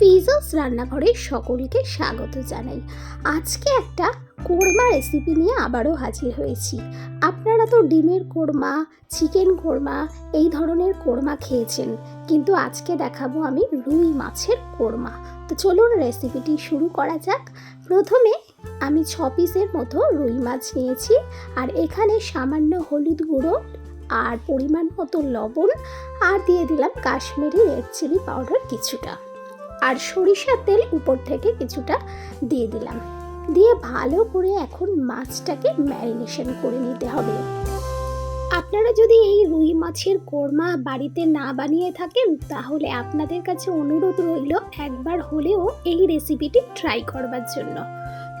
ফিজাস রান্নাঘরে সকলকে স্বাগত জানাই। আজকে একটা কোরমা রেসিপি নিয়ে আবারও হাজির হয়েছি। আপনারা তো ডিমের কোরমা চিকেন কোরমা, এই ধরনের কোরমা খেয়েছেন। কিন্তু আজকে দেখাবো আমি রুই মাছের কোরমা। তো চলুন রেসিপিটি শুরু করা যাক। প্রথমে আমি ছ পিসের মতো রুই মাছ নিয়েছি। আর এখানে সামান্য হলুদ গুঁড়ো আর পরিমাণ মতো লবণ। আর দিয়ে দিলাম কাশ্মীরি রেড চিলি পাউডার কিছুটা। আর সরিষার তেল উপর থেকে কিছুটা দিয়ে দিলাম। দিয়ে ভালো করে এখন মাছটাকে ম্যারিনেশন করে নিতে হবে। আপনারা যদি এই রুই মাছের কোরমা বাড়িতে না বানিয়ে থাকেন, তাহলে আপনাদের কাছে অনুরোধ রইল একবার হলেও এই রেসিপিটি ট্রাই করবার জন্য।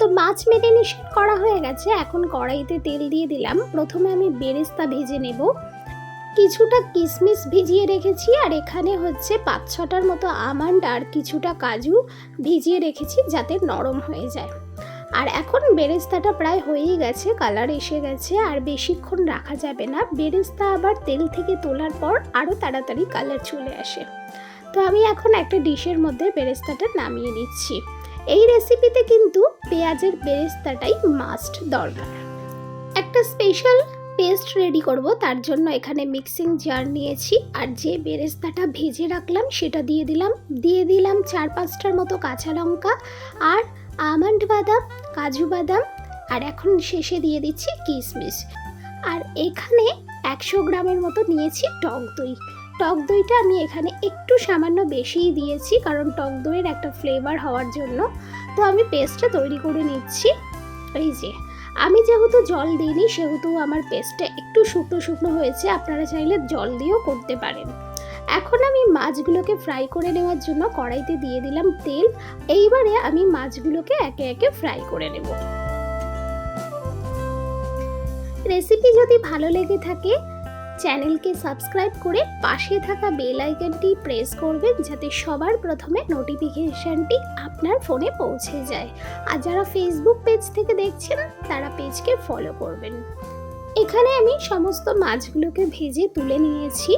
তো মাছ ম্যারিনেশন করা হয়ে গেছে। এখন কড়াইতে তেল দিয়ে দিলাম। প্রথমে আমি বেরেস্তা ভেজে নেব। কিছুটা কিশমিশ ভিজিয়ে রেখেছি, আর এখানে হচ্ছে পাঁচ ছটার মতো আমন্ড আর কিছুটা কাজু ভিজিয়ে রেখেছি যাতে নরম হয়ে যায়। আর এখন বেরেস্তাটা প্রায় হয়েই গেছে, কালার এসে গেছে, আর বেশিক্ষণ রাখা যাবে না। বেরেস্তা আবার তেল থেকে তোলার পর আরও তাড়াতাড়ি কালার চলে আসে। তো আমি এখন একটা ডিশের মধ্যে বেরেস্তাটা নামিয়ে নিচ্ছি। এই রেসিপিতে কিন্তু পেঁয়াজের বেরেস্তাটাই মাস্ট দরকার। একটা স্পেশাল পেস্ট রেডি করব, তার জন্য এখানে মিক্সিং জার নিয়েছি আর যে বেরেস্তাটা ভেজে রাখলাম সেটা দিয়ে দিলাম। দিয়ে দিলাম চার পাঁচটার মতো কাঁচা লঙ্কা আর আমন্ড বাদাম, কাজু বাদাম আর এখন শেষে দিয়ে দিচ্ছি কিশমিশ। আর এখানে একশো গ্রামের মতো নিয়েছি টক দই। টক দইটা আমি এখানে একটু সামান্য বেশিই দিয়েছি কারণ টক দইয়ের একটা ফ্লেভার হওয়ার জন্য। তো আমি পেস্টটা তৈরি করে নিচ্ছি। এই যে আমি যেহেতু জল দিইনি, সেহেতু আমার পেস্টটা একটু শুকনো শুকনো হয়েছে, আপনারা চাইলে জল দিয়েও করতে পারেন। এখন আমি মাছগুলোকে ফ্রাই করে নেওয়ার জন্য কড়াইতে দিয়ে দিলাম তেল। এইবারে আমি মাছগুলোকে একে একে ফ্রাই করে নেব। রেসিপি যদি ভালো লেগে থাকে চ্যানেলকে সাবস্ক্রাইব করে পাশে থাকা বেল আইকনটি প্রেস করবেন যাতে সবার প্রথমে নোটিফিকেশনটি আপনার ফোনে পৌঁছে যায়। আর যারা ফেসবুক পেজ থেকে দেখছেন, তারা পেজকে ফলো করবেন। এখানে আমি সমস্ত মাছগুলোকে ভেজে তুলে নিয়েছি।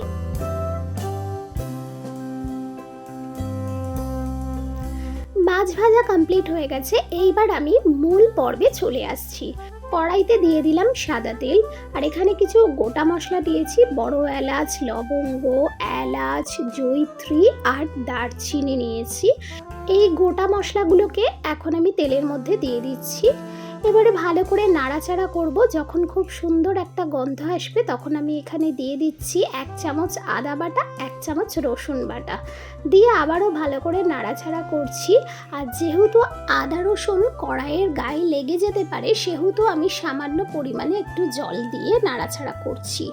মাছ ভাজা কমপ্লিট হয়ে গেছে। এইবার আমি মূল পর্বে চলে আসছি। কড়াইতে দিয়ে দিলাম সাদা তেল। আর এখানে কিছু গোটা মশলা দিয়েছি, বড় এলাচ, লবঙ্গ, এলাচ, জৈত্রী আর দারচিনি নিয়েছি। এই গোটা মশলাগুলোকে এখন আমি তেলের মধ্যে দিয়ে দিচ্ছি। এবারে ভালো করে নাড়াচাড়া করব। যখন খুব সুন্দর একটা গন্ধ আসবে, তখন আমি এখানে দিয়ে দিচ্ছি এক চামচ আদা বাটা, এক চামচ রসুন বাটা। দিয়ে আবারও ভালো করে নাড়াচাড়া করছি। আর যেহেতু আদা রসুন কড়াইয়ের গায়ে লেগে যেতে পারে, সেহেতু আমি সামান্য পরিমাণে একটু জল দিয়ে নাড়াচাড়া করছি।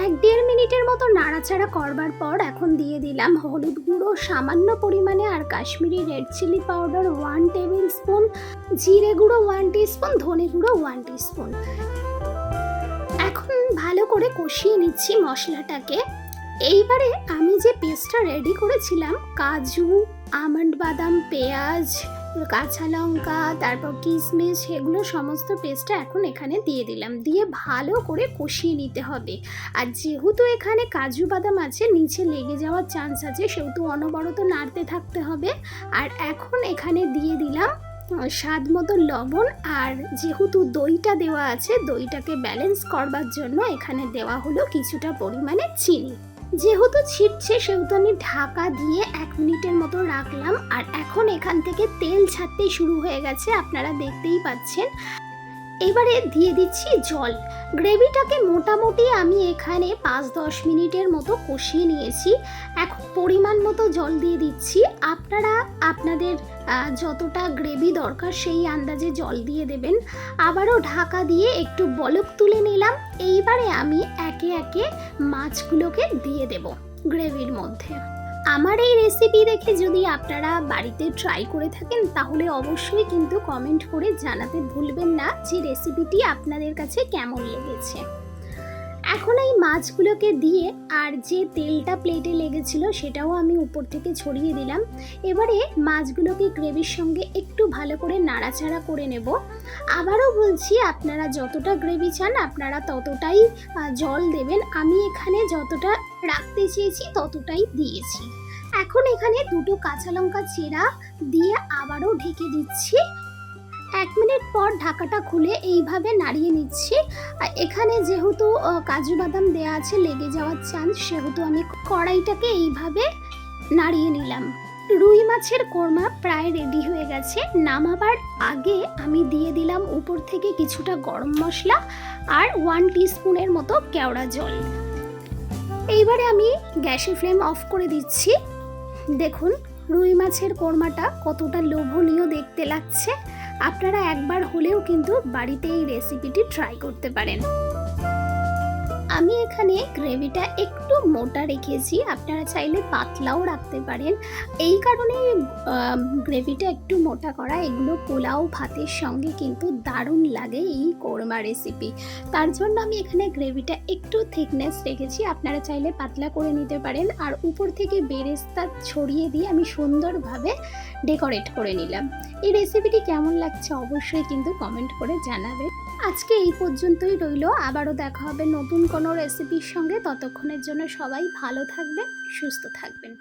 এক দেড় মিনিটের মতো নাড়াচাড়া করবার পর এখন দিয়ে দিলাম হলুদ গুঁড়ো, সামান্য পরিমাণে আর Kashmiri red chilli powder one tablespoon জিরে গুঁড়ো ওয়ান স্পুন ধনে গুঁড়ো ওয়ান স্পুন এখন ভালো করে কষিয়ে নিচ্ছি মশলাটাকে। এইবারে আমি যে পেস্টটা রেডি করেছিলাম, কাজু, আমন্ড বাদাম, পেঁয়াজ কাঁচা লঙ্কা, তারপর কিশমিশ সেগুলো সমস্ত পেস্টটা এখন এখানে দিয়ে দিলাম। দিয়ে ভালো করে কষিয়ে নিতে হবে। আর যেহেতু এখানে কাজু বাদাম আছে, নিচে লেগে যাওয়ার চান্স আছে, সেহেতু অনবরত নাড়তে থাকতে হবে। আর এখন এখানে দিয়ে দিলাম স্বাদ মতো লবণ। আর যেহেতু দইটা দেওয়া আছে, দইটাকে ব্যালেন্স করবার জন্য এখানে দেওয়া হলো কিছুটা পরিমাণে চিনি। যেহেতু ছিটছে, সেহেতু আমি ঢাকা দিয়ে এক মিনিটের মতো রাখলাম। আর এখন এখান থেকে তেল ছাড়তে শুরু হয়ে গেছে, আপনারা দেখতেই পাচ্ছেন। এবারে দিয়ে দিচ্ছি জল। গ্রেভিটাকে মোটামুটি আমি এখানে পাঁচ দশ মিনিটের মতো কষিয়ে নিয়েছি। এখন পরিমাণ মতো জল দিয়ে দিচ্ছি। আপনারা, আপনাদের যতটা গ্রেভি দরকার সেই আন্দাজে জল দিয়ে দেবেন। আবারও ঢাকা দিয়ে একটু বলক তুলে নিলাম। এইবারে আমি একে একে মাছগুলোকে দিয়ে দেব গ্রেভির মধ্যে। আমার এই রেসিপি দেখে যদি আপনারা বাড়িতে ট্রাই করে থাকেন, তাহলে অবশ্যই কিন্তু কমেন্ট করে জানাতে ভুলবেন না যে রেসিপিটি আপনাদের কাছে কেমন লেগেছে। এখন এই মাছগুলোকে দিয়ে আর যে তেলটা প্লেটে লেগেছিল, সেটাও আমি উপর থেকে ছড়িয়ে দিলাম। এবারে মাছগুলোকে গ্রেভির সঙ্গে একটু ভালো করে নাড়াচাড়া করে নেব। আবারও বলছি, আপনারা যতটা গ্রেভি চান, আপনারা ততটাই জল দেবেন। আমি এখানে যতটা রাখতে চেয়েছি, ততটাই দিয়েছি। এখন এখানে দুটো কাঁচা লঙ্কা চেরা দিয়ে আবারও ঢেকে দিচ্ছি। এক মিনিট পর ঢাকাটা খুলে এইভাবে নাড়িয়ে নিচ্ছি। এখানে যেহেতু কাজু বাদাম দেওয়া আছে, লেগে যাওয়ার চান্স সেহেতু আমি কড়াইটাকে এইভাবে নাড়িয়ে নিলাম। রুই মাছের কোরমা প্রায় রেডি হয়ে গেছে। নামাবার আগে আমি দিয়ে দিলাম উপর থেকে কিছুটা গরম মশলা আর ওয়ান স্পুনের মতো কেওড়া জল। এইবারে আমি গ্যাসের ফ্লেম অফ করে দিচ্ছি। দেখুন, রুই মাছের কোরমাটা কতটা লোভনীয় দেখতে লাগছে। আপনারা একবার হলেও কিন্তু বাড়িতে এই রেসিপিটি ট্রাই করতে পারেন। আমি এখানে গ্রেভিটা একটু মোটা রেখেছি। আপনারা চাইলে পাতলাও রাখতে পারেন। এই কারণে গ্রেভিটা একটু মোটা করা, এগুলো পোলাও, ভাতের সঙ্গে কিন্তু দারুণ লাগে এই কোরমা রেসিপি তার জন্য আমি এখানে গ্রেভিটা একটু থিকনেস রেখেছি। আপনারা চাইলে পাতলা করে নিতে পারেন। আর উপর থেকে বেরেস্তা ছড়িয়ে দিয়ে আমি সুন্দরভাবে ডেকোরেট করে নিলাম। এই রেসিপিটি কেমন লাগছে অবশ্যই কিন্তু কমেন্ট করে জানাবেন। আজকে এই পর্যন্তই রইল। আবারও দেখা হবে নতুন কোনো রেসিপির সঙ্গে ততক্ষণের জন্য সবাই ভালো থাকবেন সুস্থ থাকবেন।